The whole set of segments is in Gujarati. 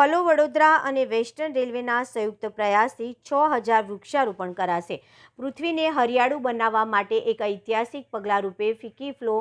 ફલો વડોદરા અને વેસ્ટર્ન રેલવેના સંયુક્ત પ્રયાસથી છ હજાર વૃક્ષારોપણ કરાશે. પૃથ્વીને હરિયાળું બનાવવા માટે એક ઐતિહાસિક પગલાં રૂપે ફિકી ફ્લો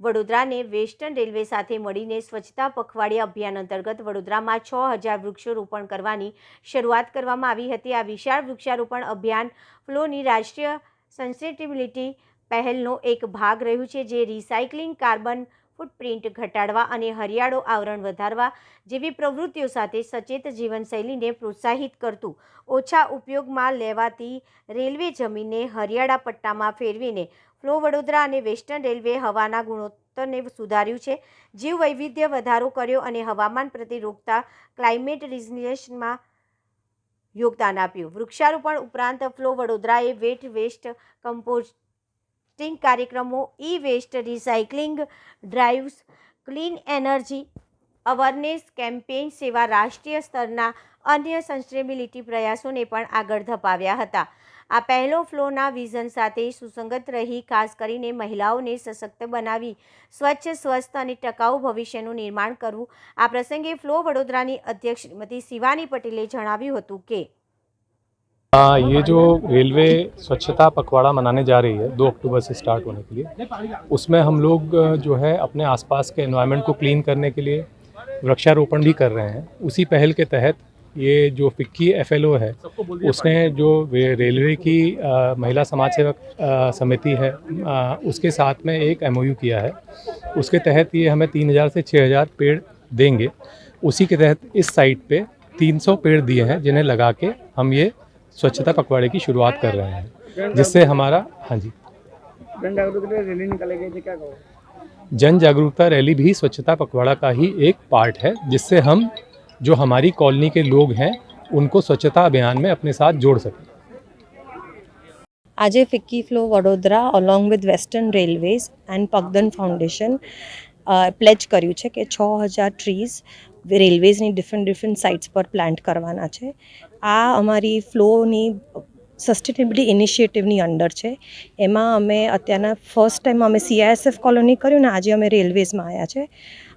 વડોદરાને વેસ્ટર્ન રેલવે સાથે મળીને સ્વચ્છતા પખવાડિયા અભિયાન અંતર્ગત વડોદરામાં છ હજાર વૃક્ષોરોપણ કરવાની શરૂઆત કરવામાં આવી હતી. આ વિશાળ વૃક્ષારોપણ અભિયાન ફ્લોની રાષ્ટ્રીય સસ્ટેનેબિલિટી પહેલનો એક ભાગ રહ્યું છે, જે રિસાયકલિંગ કાર્બન ફૂટપ્રિન્ટ ઘટાડવા અને હરિયાળો આવરણ વધારવા જેવી પ્રવૃત્તિઓ સાથે સચેત જીવનશૈલીને પ્રોત્સાહિત કરતું ઓછા ઉપયોગમાં લેવાતી રેલવે જમીનને હરિયાળા પટ્ટામાં ફેરવીને ફ્લો વડોદરા અને વેસ્ટર્ન રેલવે હવાના ગુણોત્તરને સુધાર્યું છે. જીવ વૈવિધ્ય વધારો કર્યો અને હવામાન પ્રતિરોધકતા ક્લાઇમેટ રિઝિલિયન્સમાં યોગદાન આપ્યું. વૃક્ષારોપણ ઉપરાંત ફ્લો વડોદરાએ વેટ વેસ્ટ કમ્પોસ્ટિંગ કાર્યક્રમો e waste recycling drives, clean energy, awareness campaign સેવા રાષ્ટ્રીય સ્તરના અન્ય સસ્ટેનેબિલિટી પ્રયાસોને પણ આગળ ધપાવ્યા હતા. આ પહેલો ફ્લોના વિઝન સાથે સુસંગત રહી, ખાસ કરીને મહિલાઓને સશક્ત બનાવી, સ્વચ્છ, સ્વસ્થ અને ટકાઉ ભવિષ્યનું નિર્માણ કરવું. આ પ્રસંગે ફ્લો વડોદરાની અધ્યક્ષ શ્રીમતી શિવાની પટેલે જણાવ્યું હતું કે हाँ ये जो रेलवे स्वच्छता पखवाड़ा मनाने जा रही है दो अक्टूबर से स्टार्ट होने के लिए उसमें हम लोग जो है अपने आसपास के एनवायरनमेंट को क्लीन करने के लिए वृक्षारोपण भी कर रहे हैं। उसी पहल के तहत ये जो फिक्की एफएलओ है उसने जो रेलवे की अ, महिला समाज सेवक समिति है अ, उसके साथ में एक एमओयू किया है। उसके तहत ये हमें तीन हज़ार से छः हज़ार पेड़ देंगे। उसी के तहत इस साइट पे 300 पेड़ दिए हैं जिन्हें लगा के हम ये स्वच्छता पखवाड़े की शुरुआत कर रहे हैं जिससे हमारा हाँ जी जन जागरूकता रैली निकाली गई थी क्या कहो जन जागरूकता रैली भी स्वच्छता पखवाड़ा का ही एक पार्ट है जिससे हम जो हमारी कॉलोनी के लोग हैं उनको स्वच्छता अभियान में अपने साथ जोड़ सकें આજે FICCI FLO Vadodara along with western railways and Pagdan foundation pledge કર્યું છે કે છ હજાર ટ્રીઝ રેલવેઝની ડિફરન્ટ ડિફરન્ટ સાઇટ્સ પર પ્લાન્ટ કરવાના છે આ અમારી ફ્લોની સસ્ટેનેબિલિટી ઇનિશિયેટિવની અંડર છે. એમાં અમે અત્યારના ફર્સ્ટ ટાઈમ અમે સીઆઈએસએફ કોલોની કર્યું ને આજે અમે રેલવેઝમાં આવ્યા છે.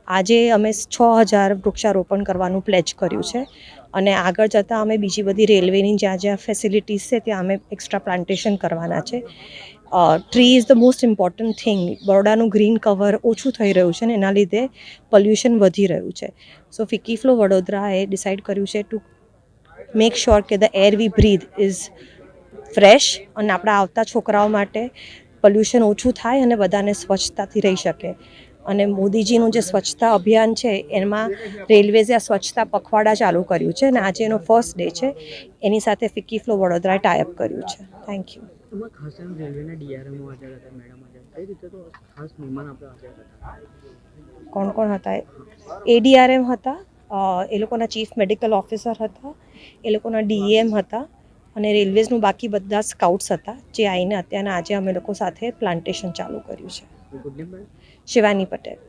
આજે અમે છ હજાર વૃક્ષારોપણ કરવાનું પ્લેજ કર્યું છે. અને આગળ જતાં અમે બીજી બધી રેલવેની જ્યાં જ્યાં ફેસિલિટીઝ છે ત્યાં અમે એક્સ્ટ્રા પ્લાન્ટેશન કરવાના છે. Tree is the most important thing બરોડાનું green cover ઓછું થઈ રહ્યું છે ને એના લીધે પોલ્યુશન વધી રહ્યું છે. સો ફિકી ફ્લો વડોદરાએ ડિસાઇડ કર્યું છે ટુ મેક શ્યોર કે the air we breathe is fresh અને આપણા આવતા છોકરાઓ માટે પોલ્યુશન ઓછું થાય અને બધાને સ્વચ્છતાથી રહી શકે. અને મોદીજીનું જે સ્વચ્છતા અભિયાન છે એમાં રેલવેઝે આ સ્વચ્છતા પખવાડા ચાલુ કર્યું છે અને આજે એનો ફર્સ્ટ ડે છે. એની સાથે ફિક્કી ફ્લો વડોદરાએ ટાઈઅપ કર્યું છે. થેન્ક યુ કોણ કોણ હતા? એડીઆરએમ હતા એ લોકોના ચીફ મેડિકલ ઓફિસર હતા એ લોકોના ડીએમ હતા અને રેલવેઝનું બાકી બધા સ્કાઉટ્સ હતા જે આવીને અત્યારના આજે અમે લોકો સાથે પ્લાન્ટેશન ચાલુ કર્યું છે. શિવાની પટેલ.